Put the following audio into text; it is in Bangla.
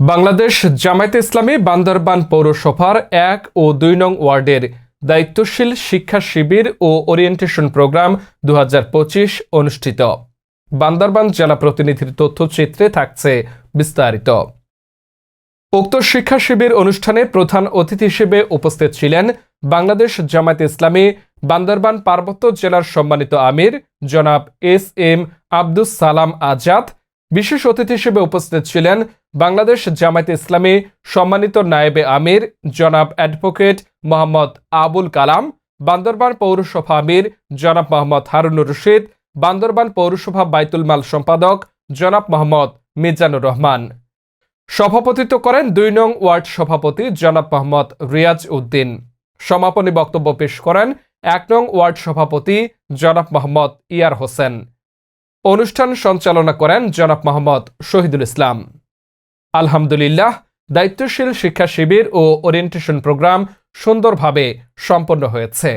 বাংলাদেশ জামায়াতে ইসলামী বান্দরবান পৌরসভার এক ও দুই নং ওয়ার্ডের দায়িত্বশীল শিক্ষা শিবির ও ওরিয়েন্টেশন প্রোগ্রাম দু হাজার পঁচিশ অনুষ্ঠিত। বান্দরবান জেলা প্রতিনিধির তথ্যচিত্রে থাকছে বিস্তারিত। উক্ত শিক্ষা শিবির অনুষ্ঠানে প্রধান অতিথি হিসেবে উপস্থিত ছিলেন বাংলাদেশ জামায়াতে ইসলামী বান্দরবান পার্বত্য জেলার সম্মানিত আমির জনাব এস এম আব্দুস সালাম আজাদ বিশেষ অতিথি হিসেবে উপস্থিত ছিলেন বাংলাদেশ জামায়াতে ইসলামী সম্মানিত নায়েবে আমির জনাব অ্যাডভোকেট মোহাম্মদ আবুল কালাম, বান্দরবান পৌরসভা আমির জনাব মোহাম্মদ হারুনুর রশিদ, বান্দরবান পৌরসভা বাইতুল মাল সম্পাদক জনাব মোহাম্মদ মিজানুর রহমান। সভাপতিত্ব করেন দুই নং ওয়ার্ড সভাপতি জনাব মোহাম্মদ রিয়াজ উদ্দিন। সমাপনী বক্তব্য পেশ করেন এক নং ওয়ার্ড সভাপতি জনাব মোহাম্মদ ইয়ার হোসেন। অনুষ্ঠান সঞ্চালনা করেন জনাব মোহাম্মদ শহীদুল ইসলাম। আলহামদুলিল্লাহ, দায়িত্বশীল শিক্ষা শিবির ও ওরিয়েন্টেশন প্রোগ্রাম সুন্দরভাবে সম্পন্ন হয়েছে।